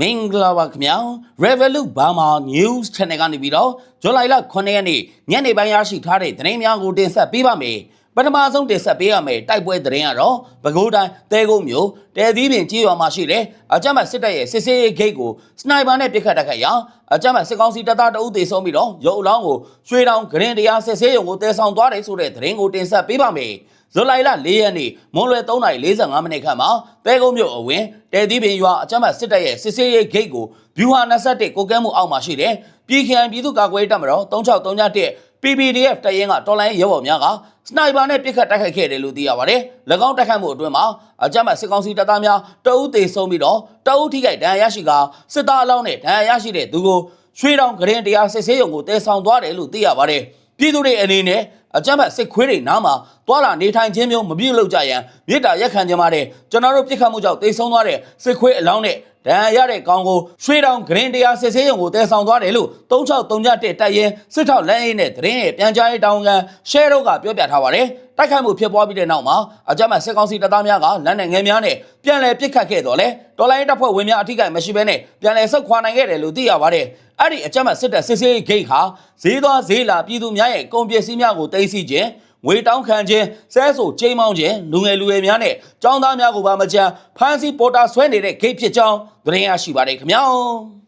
မင်္ဂလာပါခင်ဗျာ Revolut Burma News Channel ကနေပြီးတော့ဇူလိုင်လ9ရက်နေ့ညနေပိုင်းရရှိထားတဲ့သတင်းများကိုတင်ဆက်ပေးပါမယ်ပထမဆုံးတင်ဆက်ပေးရမယ်တိုက်ပွဲသတင်းကတော့ပဲခူးတိုင်းတဲကုန်းမြို့တဲသီးပင်ကြီးရွာမှာရှိတဲ့အကြမ်းဖက်စစ်တပ်ရဲ့စစ်ဆေးရေးဂိတ်ကိုစနိုက်ပါနဲ့ပစ်ခတ်တိုက်ခိုက်ရာအကြမ်းဖက်စစ်ကောင်စီတပ်သားတအုပ်သေဆုံးပြီးတော့ရုပ်အလောင်းကိုရွှေတောင်ဂရင်တရားစစ်ဆေးရုံကိုတည်ဆောင်သွားတယ်ဆိုတဲ့သတင်းကိုတင်ဆက်ပေးပါမယ် ဇူလိုင်လ၄ရက်နေ့မွန်လွယ်3:45မိနစ်ခန့်မှာတဲကုန်းမြို့အဝင်တဲသီးပင်ရွာအကြမ်းဖက်စစ်တပ်ရဲ့စစ်ဆေးရေးဂိတ်ကိုဗျူဟာ21ကိုကဲမှုအောက်မှာရှိတဲ့ပြည်ခိုင်ပြည်သူ့ကာကွယ်ရေးတပ်မတော်3631 PPDF တရင်ကတော်လိုင်းရဲဘော်များကစနိုက်ပါနဲ့ပစ်ခတ်တိုက်ခိုက်ခဲ့တယ်လို့သိရပါတယ်။၎င်းတိုက်ခိုက်မှုအတွင်းမှာအကြမ်းဖက်စစ်ကောင်စီတပ်သားများတအုပ်သေဆုံးပြီးတော့တအုပ်ထိခိုက်ဒဏ်ရာရရှိကစစ်သားအလောင်းနဲ့ဒဏ်ရာရရှိတဲ့သူကိုရွှေတောင်ဂရင်တရားစစ်ဆေးရုံကိုတည်ဆောင်သွားတယ်လို့သိရပါတယ်။ ပြည်သူတွေအနေနဲ့အကြမ်းဖက်စစ်ခွေးတွေနားမှာတွာလာနေထိုင်ခြင်းမျိုးမပြုလုပ်ကြရန်မြစ်တာရက်ခံကြပါတယ်ကျွန်တော်တို့ပြစ်ခတ်မှုကြောင့်တေဆုံးသွားတဲ့စစ်ခွေးအလောင်းနဲ့ ဒဏ်ရာရတဲ့ကောင်ကိုရွှေတောင်ဂရင်တရားစစ်ဆေးရုံကိုတည်ဆောင်သွားတယ်လို့3631တက်ရင်စစ်ထောက်လမ်းရေးနဲ့သတင်းရဲ့ပြန်ကြားရေးတောင်းကန်ရှဲတော့ကပြောပြထားပါတယ်တိုက်ခိုက်မှုဖြစ်ပွားပြီးတဲ့နောက်မှာအကြမ်းဖက်စစ်ကောင်စီတပ်သားများကလက်နက်ငယ်များနဲ့ပြန်လည်ပစ်ခတ်ခဲ့တော့လဲတော်လိုင်းတပ်ဖွဲ့ဝင်များအထိကိမရှိဘဲနဲ့ပြန်လည်ဆုတ်ခွာနိုင်ခဲ့တယ်လို့သိရပါတယ်အဲ့ဒီအကြမ်းဖက်စစ်တပ်စစ်ဆေးဂိတ်ဟာဈေးသွားဈေးလာပြည်သူများရဲ့ကုန်ပစ္စည်းများကိုတင်စီခြင်း ငွေတောင်းခံခြင်းဆဲဆိုချိန်မောင်းခြင်းလူငယ်လူရွယ်များနဲ့ចောင်းသားများကိုပါမကြမ်းဖမ်းဆီးပေါ်တာဆွဲနေတဲ့ဂိတ်ဖြစ်ကြောင်းသတင်းရရှိပါတယ်ခင်ဗျာ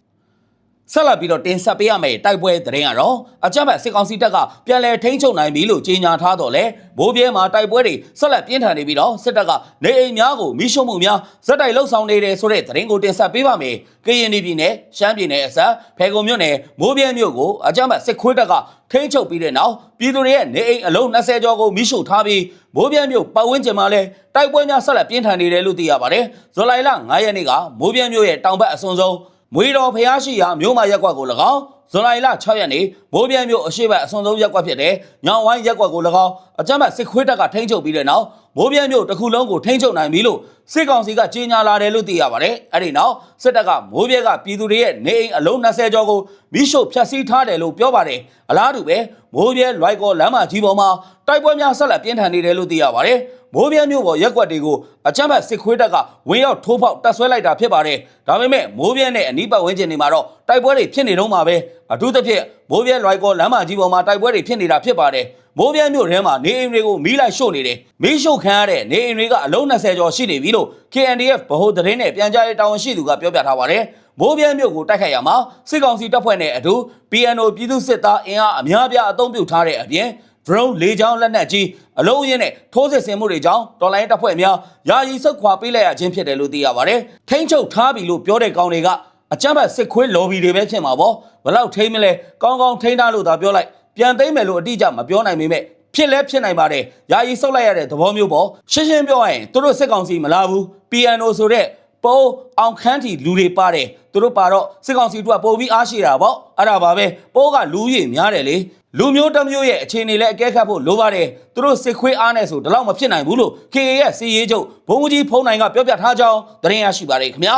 ဆက်လက်ပြီးတော့တင်ဆက်ပေးရမယ့်တိုက်ပွဲသတင်းကတော့အကြမ်းဖက်စစ်ကောင်စီတပ်ကပြန်လည်ထိန်းချုပ်နိုင်ပြီလို့ကြေညာထားတော့လေဘိုးပြဲမှာတိုက်ပွဲတွေဆက်လက်ပြင်းထန်နေပြီးတော့စစ်တပ်ကနေအိမ်များကိုမိရှုံမှုများဇက်တိုက်လှုပ်ဆောင်နေတယ်ဆိုတဲ့သတင်းကိုတင်ဆက်ပေးပါမယ်။ကရင်ပြည်နယ်ရှမ်းပြည်နယ်အစပ်ဖေကုံမြို့နယ်မိုးပြဲမြို့ကိုအကြမ်းဖက်စစ်ခွေးတပ်ကထိန်းချုပ်ပြီးတဲ့နောက်ပြည်သူတွေရဲ့နေအိမ်အလုံး20ကျော်ကိုမိရှုထားပြီးမိုးပြဲမြို့ပတ်ဝန်းကျင်မှာလည်းတိုက်ပွဲများဆက်လက်ပြင်းထန်နေတယ်လို့သိရပါတယ်။ဇူလိုင်လ9ရက်နေ့ကမိုးပြဲမြို့ရဲ့တောင်ဘက်အစွန်ဆုံး မွေတော်ဖျားရှိရာမြို့မရက်ကွက်ကို၎င်းဇွန်လလ6ရက်နေ့ မိုးပြဲမြို့အရှိတ်အစွန်ဆုံးရက်ကွက်ဖြစ်တဲ့ညောင်ဝိုင်းရက်ကွက်ကို၎င်းအကြမ်းဖက်စစ်ခွေးတပ်ကထိန်းချုပ်ပြီးတဲ့နောက်မိုးပြဲမြို့တစ်ခုလုံးကိုထိန်းချုပ်နိုင်ပြီလို့စစ်ကောင်စီကကြေညာလာတယ်လို့သိရပါတယ်။အဲဒီနောက်စစ်တပ်ကမိုးပြဲကပြည်သူတွေရဲ့နေအိမ်အလုံး20ကျော်ကိုမိရှို့ဖျက်ဆီးထားတယ်လို့ပြောပါတယ်။အလားတူပဲမိုးပြဲလွိုက်ကောလမ်းမကြီးပေါ်မှာတိုက်ပွဲများဆက်လက်ပြင်းထန်နေတယ်လို့သိရပါတယ်။မိုးပြဲမြို့ပေါ်ရက်ကွက်တွေကိုအကြမ်းဖက်စစ်ခွေးတပ်ကဝင်းရောက်ထိုးပေါက်တပ်ဆွဲလိုက်တာဖြစ်ပါတယ်။ဒါပေမဲ့မိုးပြဲနဲ့အနီးပတ်ဝန်းကျင်တွေမှာတော့တိုက်ပွဲတွေဖြစ်နေတော့မှာပဲ အထူးသဖြင့်မိုးပြဲလွိုက်ကောလမ်းမကြီးပေါ်မှာတိုက်ပွဲတွေဖြစ်နေတာဖြစ်ပါတယ်။မိုးပြဲမြို့ထဲမှာနေအိမ်တွေကိုမီးလိုက်ရှို့နေတယ်။မီးရှို့ခံရတဲ့နေအိမ်တွေကအလုံး20ကျော်ရှိနေပြီလို့ KNDF ဗဟိုသတင်းနဲ့ပြန်ကြားရေးတာဝန်ရှိသူကပြောပြထားပါတယ်။မိုးပြဲမြို့ကိုတိုက်ခိုက်ရမှာစစ်ကောင်စီတပ်ဖွဲ့နဲ့အတူ PNO ပြည်သူစစ်သားအင်အားအများပြားအုံပြုထားတဲ့အပြင် drone လေကြောင်းလက်နက်ကြီးအလုံးအင်းနဲ့ထိုးစစ်ဆင်မှုတွေကြောင့်တော်လိုင်းတပ်ဖွဲ့များယာယီဆုတ်ခွာပေးလိုက်ရခြင်းဖြစ်တယ်လို့သိရပါတယ်။ထိန်းချုပ်ထားပြီလို့ပြောတဲ့ကောင်တွေက အကြမ်းဖက်စစ်ခွေးလော်ဘီတွေပဲဖြစ်မှာပေါ့။ဘလောက်ထိန်းမလဲကောင်းကောင်းထိန်းထားလို့သာပြောလိုက်ပြန်သိမ်းမယ်လို့အတိအကျမပြောနိုင်ပေမဲ့ဖြစ်လဲဖြစ်နိုင်ပါတယ်။ယာယီဆုတ်လိုက်ရတဲ့သဘောမျိုးပေါ့။ရှင်းရှင်းပြောရရင်သူတို့စစ်ကောင်စီမလာဘူး PNO ဆိုတဲ့ပိုးအောင်ခန်းတီလူတွေပါတယ်သူတို့ပါတော့စစ်ကောင်စီတို့ကပုံပြီးအားရှိတာပေါ့အဲ့ဒါပါပဲပိုးကလူကြီးများတယ်လေလူမျိုးတစ်မျိုးရဲ့အခြေအနေလည်းအကဲခတ်ဖို့လိုပါတယ်သူတို့စစ်ခွေးအားနဲ့ဆိုဒီလောက်မဖြစ်နိုင်ဘူးလို့ KA ရဲ့စီရေးချုပ်ဘုံကြီးဖုံးနိုင်ကပြောပြထားကြောင်းသတင်းရရှိပါတယ်ခင်ဗျာ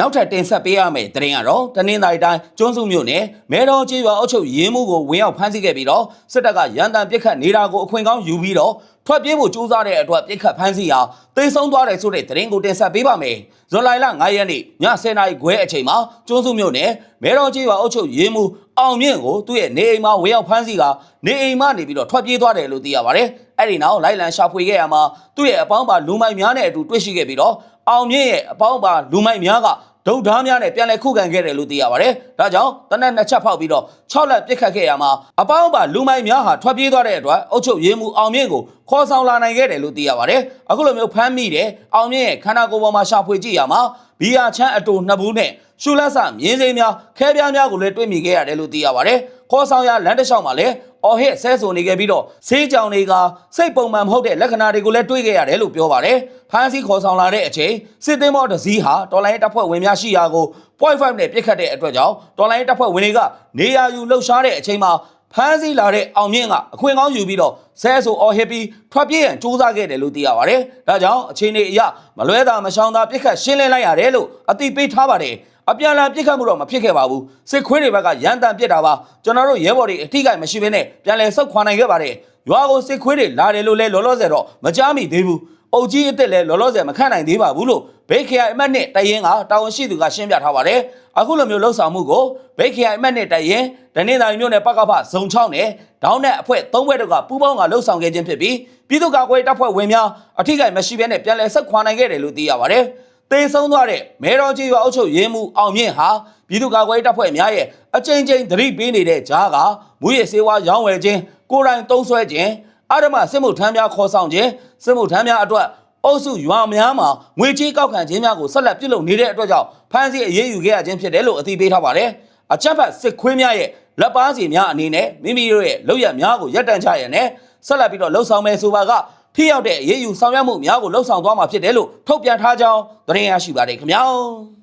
နောက်ထပ်တင်ဆက်ပေးရမယ့်သတင်းကတော့တနင်္သာရီတိုင်းကျွန်းစုမြို့နယ်မဲတော်ကျေးရွာအုပ်ချုပ်ရေးမှုကိုဝင်ရောက်ဖမ်းဆီးခဲ့ပြီးတော့စစ်တပ်ကရန်တမ်းပစ်ခတ်နေတာကိုအခွင့်ကောင်းယူပြီးတော့ထွက်ပြေးဖို့ကြိုးစားတဲ့အတွက်ပစ်ခတ်ဖမ်းဆီးရာတိတ်ဆုံးသွားတယ်ဆိုတဲ့သတင်းကိုတင်ဆက်ပေးပါမယ်။ဇွန်လ9ရက်နေ့ည10:00နာရီခွဲအချိန်မှာကျွန်းစုမြို့နယ်မဲတော်ကျေးရွာအုပ်ချုပ်ရေးမှုအောင်မြင့်ကိုသူ့ရဲ့နေအိမ်မှာဝင်ရောက်ဖမ်းဆီးကနေအိမ်မှနေပြီးတော့ထွက်ပြေးသွားတယ်လို့သိရပါတယ်။အဲ့ဒီနောက်လိုက်လံရှာဖွေခဲ့ရမှာသူ့ရဲ့အပေါင်းပါလူမိုက်များနဲ့အတူတွေ့ရှိခဲ့ပြီးတော့အောင်မြင့်ရဲ့အပေါင်းပါလူမိုက်များက ဒုတ်ဓားများနဲ့ပြန်လည်ခုခံခဲ့တယ်လို့သိရပါတယ်။ဒါကြောင့်တနက်နှစ်ချက်ဖောက်ပြီးတော့6လက်ပစ်ခတ်ခဲ့ရမှာအပေါင်းပါလူမိုက်များဟာထွက်ပြေးသွားတဲ့အတွက်အုတ်ချုပ်ရေးမှုအောင်မြင့်ကိုခေါ်ဆောင်လာနိုင်ခဲ့တယ်လို့သိရပါတယ်။အခုလိုမျိုးဖမ်းမိတဲ့အောင်မြင့်ရဲ့ခန္ဓာကိုယ်ပေါ်မှာရှာဖွေကြည့်ရမှာဘီယာချမ်းအတူနှစ်ဘူးနဲ့ရှူလက်ဆမြင်းစိမ်းများခဲပြားများကိုလည်းတွေ့မိခဲ့ရတယ်လို့သိရပါတယ်။ခေါ်ဆောင်ရလမ်းတစ်လျှောက်မှာလည်း အော်ဟစ်ဆဲဆိုနေခဲ့ပြီးတော့ဆေးကြောင်တွေကစိတ်ပုံမှန်မဟုတ်တဲ့လက္ခဏာတွေကိုလည်းတွေ့ခဲ့ရတယ်လို့ပြောပါတယ်။ဖမ်းဆီးခေါ်ဆောင်လာတဲ့အချိန်စစ်သင်းမော်တစည်းဟာတော်လိုင်းတပ်ဖွဲ့ဝင်များရှိရာကို0.5နဲ့ပြစ်ခတ်တဲ့အတွက်ကြောင့်တော်လိုင်းတပ်ဖွဲ့ဝင်တွေကနေရာယူလှုပ်ရှားတဲ့အချိန်မှာဖမ်းဆီးလာတဲ့အောင်မြင့်ကအခွင့်ကောင်းယူပြီးတော့ဆဲဆိုအော်ဟစ်ပြီးထွက်ပြေးရန်စူးစမ်းခဲ့တယ်လို့သိရပါတယ်။ဒါကြောင့်အခြေအနေအရမလွဲတာမရှောင်တာပြစ်ခတ်ရှင်းလင်းလိုက်ရတယ်လို့အသိပေးထားပါတယ်။ အပြန်အလှန်ပြစ်ခတ်မှုတော့မဖြစ်ခဲ့ပါဘူးစစ်ခွေးတွေဘက်ကရန်တန်ပြစ်တာပါကျွန်တော်တို့ရဲဘော်တွေအထိကိမရှိဘဲနဲ့ပြန်လည်ဆုတ်ခွာနိုင်ခဲ့ပါတယ်ရွာကိုစစ်ခွေးတွေလာတယ်လို့လဲလောလောဆယ်တော့မကြားမိသေးဘူးအုတ်ကြီးအစ်စ်လဲလောလောဆယ်မခန့်နိုင်သေးပါဘူးလို့ဘေးခရိုင်အမှတ်နဲ့တရင်ကတာဝန်ရှိသူကရှင်းပြထားပါတယ်အခုလိုမျိုးလှုပ်ဆောင်မှုကိုဘေးခရိုင်အမှတ်နဲ့တရင်ဒနေသာမျိုးနဲ့ပကဖဇုံ6နဲ့ဒေါင်းနဲ့အဖွဲ့၃ဘက်တို့ကပူးပေါင်းကလှုပ်ဆောင်ခဲ့ခြင်းဖြစ်ပြီးပြည်သူ့ကာကွယ်တပ်ဖွဲ့ဝင်များအထိကိမရှိဘဲနဲ့ပြန်လည်ဆက်ခွာနိုင်ခဲ့တယ်လို့သိရပါတယ် သေဆုံးသွားတဲ့မဲတော်ကြီးရွာအုပ်ချုပ်ရေးမှူးအောင်မြင့်ဟာပြည်သူ့ကာကွယ်တပ်ဖွဲ့များရဲ့အကြိမ်ကြိမ်သတိပေးနေတဲ့ကြားကမူရစေဝါရောင်းဝယ်ခြင်းကိုယ်တိုင်တုံးဆွဲခြင်းအရမစစ်မှုထမ်းများခေါ်ဆောင်ခြင်းစစ်မှုထမ်းများအတွက်အုပ်စုရွာများမှာငွေကြေးကောက်ခံခြင်းများကိုဆက်လက်ပြုလုပ်နေတဲ့အတွက်ကြောင့်ဖမ်းဆီးအရေးယူခဲ့ရခြင်းဖြစ်တယ်လို့အသိပေးထားပါတယ်။အချက်ဖတ်စစ်ခွေးများရဲ့လက်ပါစီများအနေနဲ့မိမိတို့ရဲ့လုပ်ရများကိုရပ်တန့်ချရတဲ့ဆက်လက်ပြီးတော့လှုပ်ဆောင်မယ်ဆိုပါက ထိရောက်တဲ့အရေးယူဆောင်ရွက်မှုများကိုလှုပ်ဆောင်သွားမှာဖြစ်တယ်လို့ထုတ်ပြန်ထားကြောင်းသတင်းရရှိပါတယ်ခင်ဗျာ။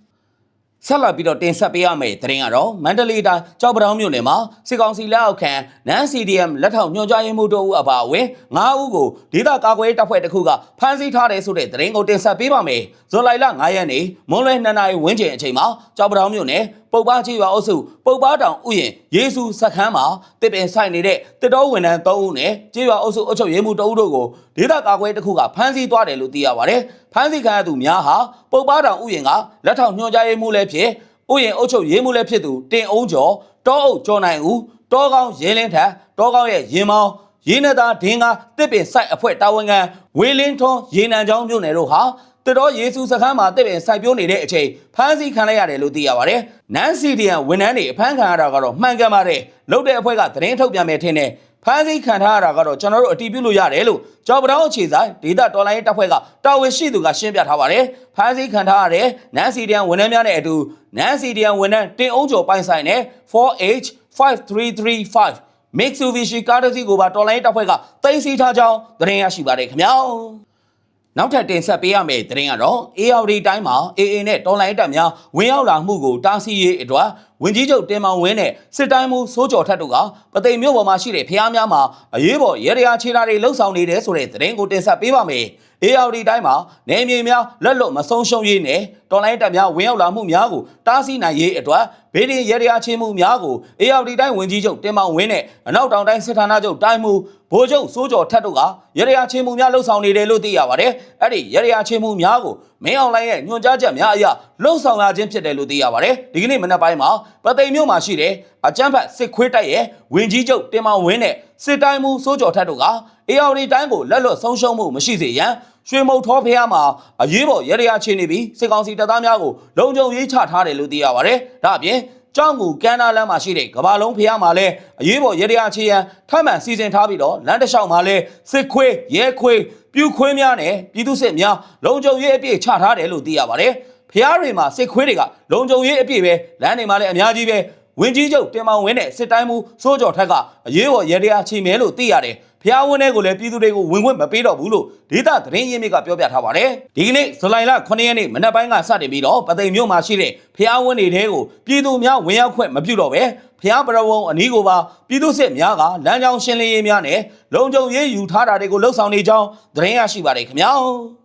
ဆက်လက်ပြီးတော့တင်ဆက်ပေးရမယ့်သတင်းကတော့မန္တလေးတိုင်းကြောက်ပတောင်းမြို့နယ်မှာစစ်ကောင်စီလက်အောက်ခံနန် CDM လက်ထောက်ညွှန်ကြားရေးမှူးတို့အပါအဝင်9ဦးကိုဒေသကာကွယ်ရေးတပ်ဖွဲ့တစ်ခုကဖမ်းဆီးထားတယ်ဆိုတဲ့သတင်းကိုတင်ဆက်ပေးပါမယ်။ဇွန်လ9ရက်နေ့မွန်းလွဲ2နာရီဝန်းကျင်အချိန်မှာကြောက်ပတောင်းမြို့နယ်ပုပ်ပါချီရွာအုပ်စုပုပ်ပါတောင်ဥယျာဉ်ယေစုစခန်းမှာတစ်ပင်ဆိုင်နေတဲ့တစ်တော်ဝန်ထမ်း3ဦးနဲ့ချီရွာအုပ်စုအုပ်ချုပ်ရေးမှူး2ဦးတို့ကိုဒေသကာကွယ်ရေးတစ်ခုကဖမ်းဆီးသွားတယ်လို့သိရပါတယ်။ဖမ်းဆီးခံရသူများဟာပုပ်ပါတောင်ဥယျာဉ်ကလက်ထောက်ညွှန်ကြားရေးမှူးလည်းဖြစ်ဥယျာဉ်အုပ်ချုပ်ရေးမှူးလည်းဖြစ်သူတင်အောင်ကျော်တောအုပ်ကျော်နိုင်ဦးတောကောင်းရင်းလင်းထက်တောကောင်းရဲ့ရင်မောင်းရင်းနေတာဒင်းကတစ်ပင်ဆိုင်အဖွဲ့တာဝန်ခံဝေလင်းထွန်းရေနံချောင်းမြို့နယ်တို့ဟာတတော်ယေစုစခန်းမှာတစ်ပင်စိုက်ပျိုးနေတဲ့အချိန်ဖမ်းဆီးခံလိုက်ရတယ်လို့သိရပါတယ်။နန်စီဒီယန်ဝန်ထမ်းတွေအဖမ်းခံရတာကတော့မှန်ကန်ပါတယ်။လုတ်တဲ့အဖွဲ့ကသတင်းထုတ်ပြန်မယ်ထင်တယ်။ ဖမ်းဆီးခံထားရတာကတော့ကျွန်တော်တို့အတီးပြုလို့ရတယ်လို့ကြော်ပတောင်းအခြေဆိုင်ဒေတာတော်လိုင်းရေးတပ်ဖွဲ့ကတာဝန်ရှိသူကရှင်းပြထားပါတယ်။ဖမ်းဆီးခံထားရတဲ့နန်စီဒီယန်ဝန်ထမ်းများနဲ့အတူနန်စီဒီယန်ဝန်ထမ်းတင်အောင်ကျော်ပိုင်ဆိုင်တဲ့ 4H 5335 Mitsubishi ကားတစ်စီးကိုပါတော်လိုင်းရေးတပ်ဖွဲ့ကတင်စီထားကြောင်းသတင်းရရှိပါတယ်ခင်ဗျာ။နောက်ထပ်တင်ဆက်ပေးရမယ့်သတင်းကတော့ ARD တိုင်းမှာ AA နဲ့တော်လိုင်းတပ်များဝင်ရောက်လာမှုကိုတားဆီးရေးအတွက်ဝင်ကြီးချုပ်တင်မောင်ဝင်းနဲ့စစ်တိုင်းမှုစိုးကျော်ထက်တို့ကပသိမ်မြို့ပေါ်မှာရှိတဲ့ဖျားများမှာအရေးပေါ်ရေရရာခြေရာတွေလှုပ်ဆောင်နေတယ်ဆိုတဲ့သတင်းကိုတင်ဆက်ပေးပါမယ်။ ARD တိုင်းမှာနေမြေများလက်လွတ်မဆုံးရှုံးရေးနဲ့တော်လိုင်းတပ်များဝင်ရောက်လာမှုများကိုတားဆီးနိုင်ရေးအတွက်ဗေဒင်ရေရရာခြေမှုများကို ARD တိုင်းဝင်ကြီးချုပ်တင်မောင်ဝင်းနဲ့အနောက်တောင်တိုင်းစစ်ဌာနချုပ်တိုင်းမှုဗိုလ်ချုပ်စိုးကျော်ထက်တို့ကရေရရာခြေမှုများလှုပ်ဆောင်နေတယ်လို့သိရပါတယ်။အဲ့ဒီရေရရာခြေမှုများကိုမင်းအောင်လိုင်းရဲ့ညွှန်ကြားချက်များအရလှုပ်ဆောင်ရခြင်းဖြစ်တယ်လို့သိရပါတယ်။ဒီကနေ့မနက်ပိုင်းမှာပသိမ်မြို့မှာရှိတဲ့အကြမ်းဖက်စစ်ခွေးတိုက်ရဲ့ဝင်ကြီးချုပ်တင်မောင်ဝင်းနဲ့စစ်တိုင်းမှုစိုးကျော်ထက်တို့က ARD တိုင်းကိုလက်လွတ်ဆုံးရှုံးမှုမရှိစေရန်ရွှေမုတ်ထောဖျားမှာအရေးပေါ်ရေရရာခြေနေပြီးစစ်ကောင်စီတပ်သားများကိုလုံခြုံရေးချထားတယ်လို့သိရပါတယ်။ဒါအပြင်ကြောင်းကူကန်နာလမ်းမှာရှိတဲ့ကဘာလုံးဖျားမှာလည်းအရေးပေါ်ရေရရာချေရန်ထပ်မံစီစဉ်ထားပြီးတော့လမ်းတစ်လျှောက်မှာလည်းစစ်ခွေးရဲခွေးပြူခွေးများနဲ့ပြည်သူစစ်များလုံခြုံရေးအပြည့်ချထားတယ်လို့သိရပါတယ်။ ဖျားတွေမှာစစ်ခွေးတွေကလုံခြုံရေးအပြည့်ပဲလမ်းတွေမှာလည်းအများကြီးပဲဝင်ကြီးချုပ်တင်မောင်ဝင်းနဲ့စစ်တိုင်းမှုစိုးကျော်ထက်ကအရေးပေါ်ရေရရာချေမယ်လို့သိရတယ်။ဖျားဝင်းတွေကိုလည်းပြည်သူတွေကိုဝင်ခွင့်မပေးတော့ဘူးလို့ဒေသသတင်းရင်းမြစ်ကပြောပြထားပါတယ်။ဒီကနေ့ဇူလိုင်လ9ရက်နေ့မနက်ပိုင်းကစတင်ပြီးတော့ပသိမ်မြို့မှာရှိတဲ့ဖျားဝင်းတွေတဲကိုပြည်သူများဝင်ရောက်ခွင့်မပြုတော့ပဲဖျားပရဝုံအနီးကိုပါပြည်သူစစ်များကလမ်းကြောင်းရှင်းလင်းရေးများနဲ့လုံခြုံရေးယူထားတာတွေကိုလှုပ်ဆောင်နေကြောင်းသတင်းရရှိပါတယ်ခင်ဗျာ။